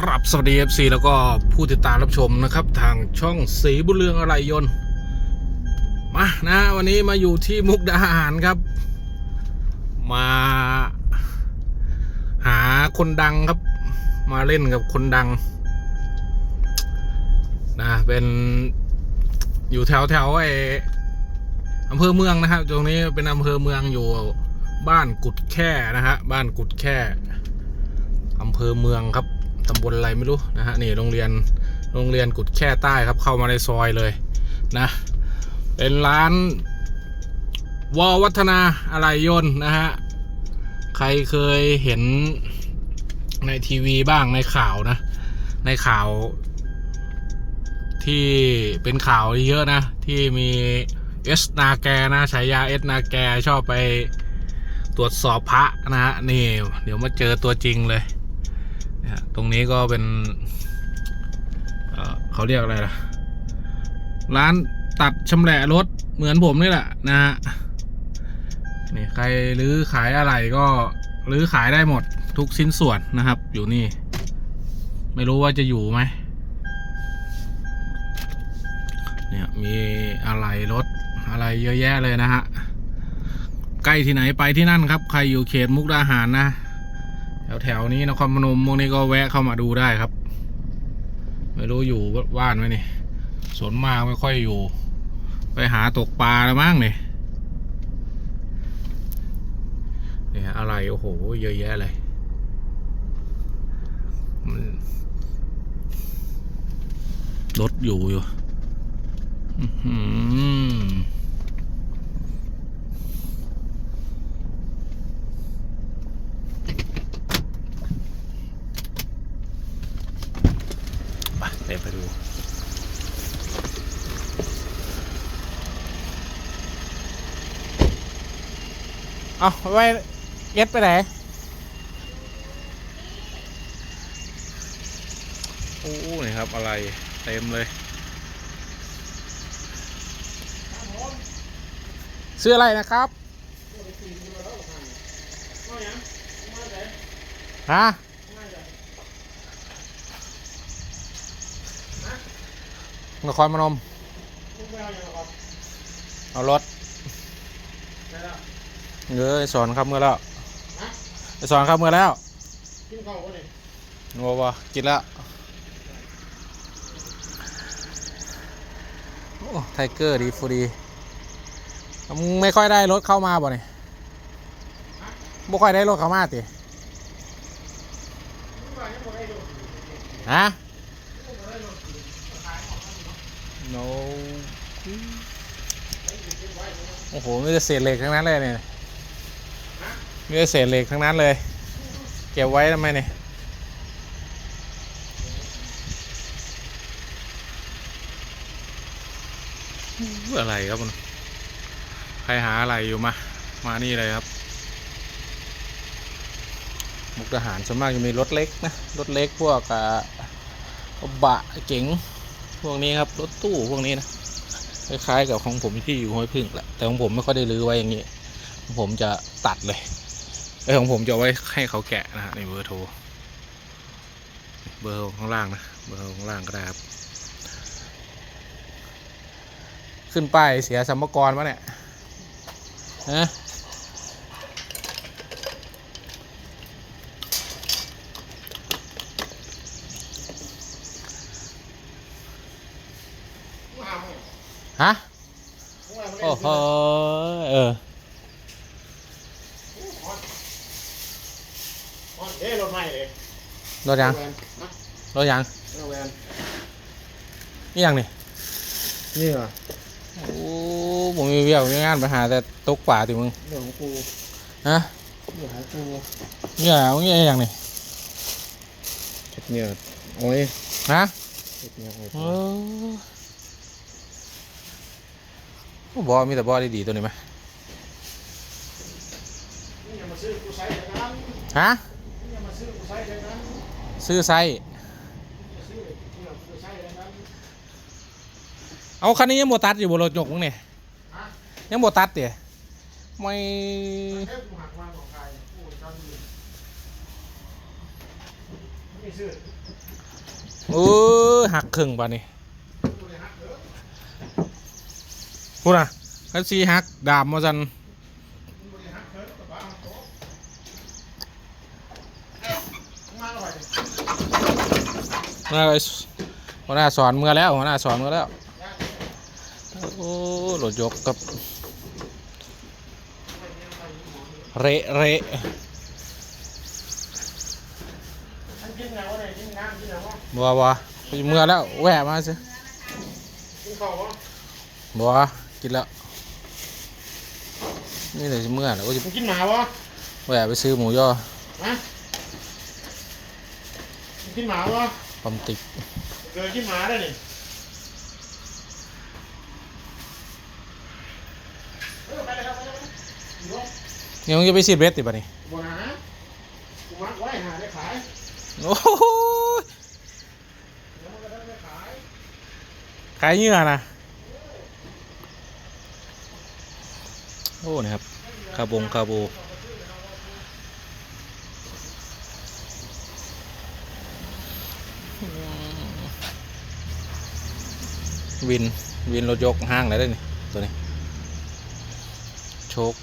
ครับสวัสดี FC แล้วก็ผู้ติดตามรับชมนะครับ ทางช่องสีบุญเรืองอะไรยนมานะ วันนี้มาอยู่ที่มุกดาหารครับ มา หาคนดังครับ มาเล่นกับคนดังนะเป็นอยู่แถวแถวไออำเภอเมืองนะครับ ตรงนี้เป็นอำเภอเมืองอยู่บ้านกุดแค่นะฮะบ้านกุดแค่อำเภอเมืองครับ ตำบลอะไรไม่รู้นะฮะนี่โรงเรียนโรงเรียนกุดแค่ใต้ครับเข้ามาในซอยเลยนะ เป็นร้านวอวัฒนาอะไรยนต์นะฮะใครเคยเห็นในทีวีบ้างในข่าวนะ ในข่าว ที่เป็นข่าวเยอะนะ ที่มีเอสนาแกนะฉายาเอสนาแกชอบไปตรวจสอบพระนะฮะนี่ เดี๋ยวมาเจอตัวจริงเลย นะฮะตรงนี้ก็เป็นเเขาเรียกอะไรล่ะ ร้านตัดชำแหละรถเหมือนผมนี่แหละนะฮะนี่ใครรื้อขายอะไรก็รื้อขายได้หมดทุกชิ้นส่วนนะครับ อยู่นี่ ไม่รู้ว่าจะอยู่ไหมเนี่ยมีอะไรรถอะไรเยอะแยะเลยนะฮะใกล้ที่ไหนไปที่นั่นครับ ใครอยู่เขตมุกดาหารนะ แถวแถวๆนี้นครพนมพวกนี้ก็แวะเข้ามาดูได้ครับ ไม่รู้อยู่บ้านไหมนี่สวนมากไม่ค่อยอยู่ ไปหาตกปลาแล้วมั้งนี่นี่ฮะอะไรโอ้โห เยอะแยะเลยรถอยู่อยู่ อื้อหือ ไปเดินไปดู เอาไว้เย็ดไปไหนโอ้นี่ครับอะไรเต็มเลยซื้ออะไรนะครับฮะนครพนม เอารถ เงยสอนครับเมื่อแล้วไปสอนครับเมื่อแล้วกินข้าวก็นี่นัววะกินแล้วโอ้ไทเกอร์ดีฟูดีมึงไม่ค่อยได้รถเข้ามาบ่เนี่ยไม่ค่อยได้รถเข้ามาติฮะ no โอ้โหมีแต่เศษเหล็กทั้งนั้นเลยเนี่ย มีแต่เศษเหล็กทั้งนั้นเลย เก็บไว้ทำไมเนี่ยอะไรครับมันใครหาอะไรอยู่มา มานี่เลยครับ มุกทหารส่วนมากจะมีรถเล็กนะ รถเล็กพวกอ่ากระบะเก๋งพวกนี้ครับ รถตู้พวกนี้นะ คล้ายๆกับของผมที่อยู่ห้วยพึ่งแหละ แต่ของผมไม่ค่อยได้รื้อไว้อย่างนี้ ผมจะตัดเลย ไอของผมจะไว้ให้เขาแกะนะฮะในเบอร์โทร เบอร์ข้างล่างนะ เบอร์ข้างล่างก็ได้ครับ ขึ้นป้ายเสียสัมภากระเนี่ยฮะฮะ โอ้โห เออ เอ้รถใหม่เลยรถยังแวนนะรถยังเออแวนนี่ยังนี่นี่เหรอโอ้ผมมีเวียกมีงานไปหาแต่ตกป่าติมึงเรื่องของกูฮะเรื่องของกูเนี่ยมึงเนี่ยยังนี่เห็ดเนี่ยโอ้ยฮะเห็ดเนี่ยโอ้ยเออบอกมีแต่บอดีๆตัวนี้ไหมมึงอย่ามาซื้อกูใช้อย่างนั้นฮะมึงอย่ามา ซื้อกูใช้อย่างนั้นซื้อไซส์มึงอย่าซื้อมึงอย่ากูใช้อย่างนั้นเอาคันนี้ยังโบตัดอยู่บนรถยกมึงเนี่ยฮะยังโบตัดเดี๋ยไม่แค่กูหักวางของใครกูจำอยู่ไม่ซื้อโอ้ยหักครึ่งป่ะนี่พูดนะคันซีหักดามมาจัน มาแล้วไปดิ หัวหน้าหัวหน้าสอนเมื่อแล้วหัวหน้าสอนเมื่อแล้วโอ้รถยกกับเระเระอันกินไงวะเนี่ยกินน้ำกินอะไรวะบัวบัวไปเมื่อแล้วแวะมาสิกินข้าววะบัวกินแล้วนี่เลยสิเมื่อแล้วก็จะมึงกินหมาวะแวะไปซื้อหมูย่อฮะมึงกินหมา วะปั๊มติกเกิดกินหมาได้นี่เออไปเลยครับไปเลยอยู่วะยังจะไปซีดเบสติป่ะนี่บัวหากูมัดไว้หาได้ขายโอ้โหเดี๋ยวมันก็ได้ไม่ขายขายเหงื่อนะโอ้นี่ครับคาบงคาโบ วิน วินรถยกห้างอะไรได้นี่ตัวนี้โชค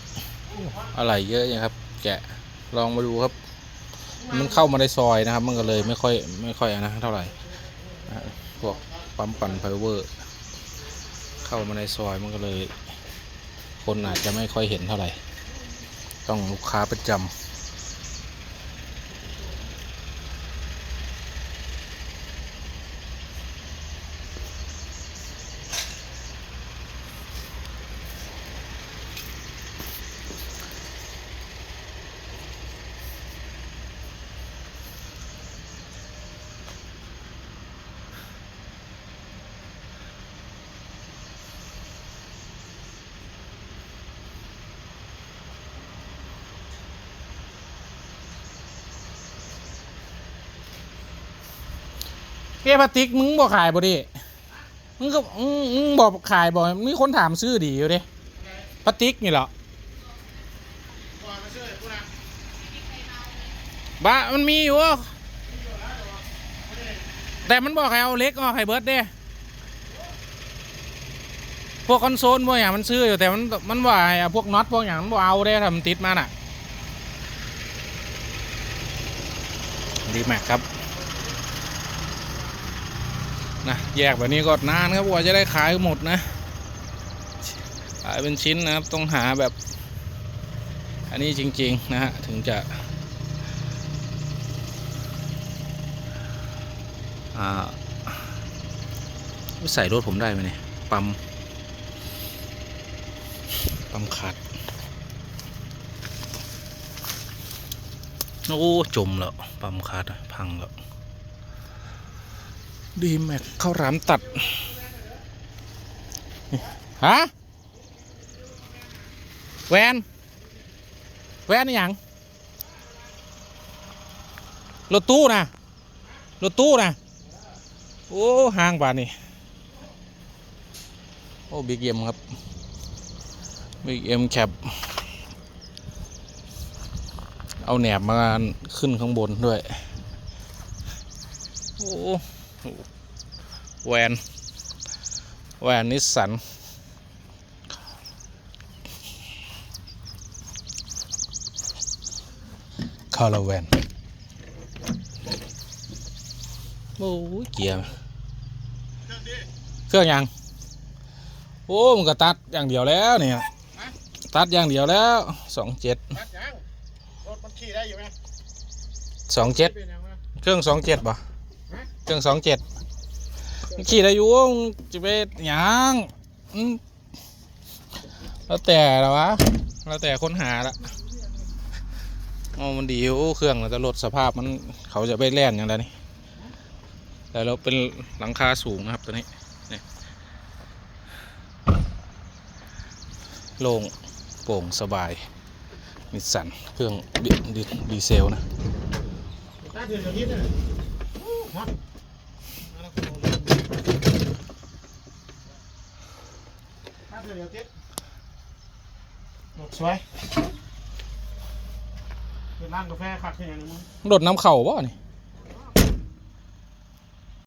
อะไรเยอะยังครับ แกะลองมาดูครับ มันเข้ามาในซอยนะครับ มันก็เลยไม่ค่อยไม่ค่อยนะเท่าไหร่พวกปั๊มปั่นไฟเวอร์ เข้ามาในซอยมันก็เลย คนอาจจะไม่ค่อยเห็นเท่าไหร่ ต้องลูกค้าประจำ อ้พลาสติกมึงบอกขายบ่ดิมึงก็มึงบอกขายบ่มีคนถามซื้อดีอยู่ดิพลาสติกนี่เหรอบ้ามันมีอยู่ แต่มันบอกให้เอาเล็กออกให้เบิร์ดเด้พวกคอนโซลพวกอย่างมันซื้ออยู่แต่มันมันว่าให้เอาพวกน็อตพวกอย่างมันบอกเอาได้ทำติดมาน่ะ ดีม็กครับ นะแยกแบบนี้ก็นานครับกว่าจะได้ขายหมดนะขายเป็นชิ้นนะครับต้องหาแบบ อันนี้จริง ๆ นะฮะถึงจะใส่รถผมได้ไหมเนี่ยปั๊มปั๊มขาดโอ้จมแล้วปั๊มขาดพังแล้ว ดีแม็กเข้ารานตัด ฮะ แวนแวนอย่างรถตู้นะรถตู้นะโอ้ห้างบานนี่โอ้บิ๊กเอ็มครับบิ๊กเอ็มแคปเอาแหนบมาขึ้นข้างบนด้วย โอ้ แวนแวนนิสสันคาราแวนโอ้ยเกียร์เครื่องดิเครื่องยัง โอ้มันก็ตัดอย่างเดียวแล้วเนี่ยตัดอย่างเดียวแล้วสองเจ็ดตัดยังรถมันขี่ได้อยู่ไหมสองเจ็ดเป็นยังไงเครื่องสองเจ็ดป่ะฮะ เครื่องสองเจ็ดขี่ได้อยู่งจะไปหยังแล้วแต่ละวะแล้วแต่ค้นหาละโอ้มันดีอยู่เครื่องแต่รถสภาพมันเขาจะไปแล่นอย่างไรนี่แต่เราเป็นหลังคาสูงนะครับตัวนี้นี่โล่งโปร่งสบายนิสสันเครื่องดีดีดีเซลนะ สวยเป็นร้านกาแฟขัดที่ไหนมึงโดดน้ำเข่าบ่เนี่ย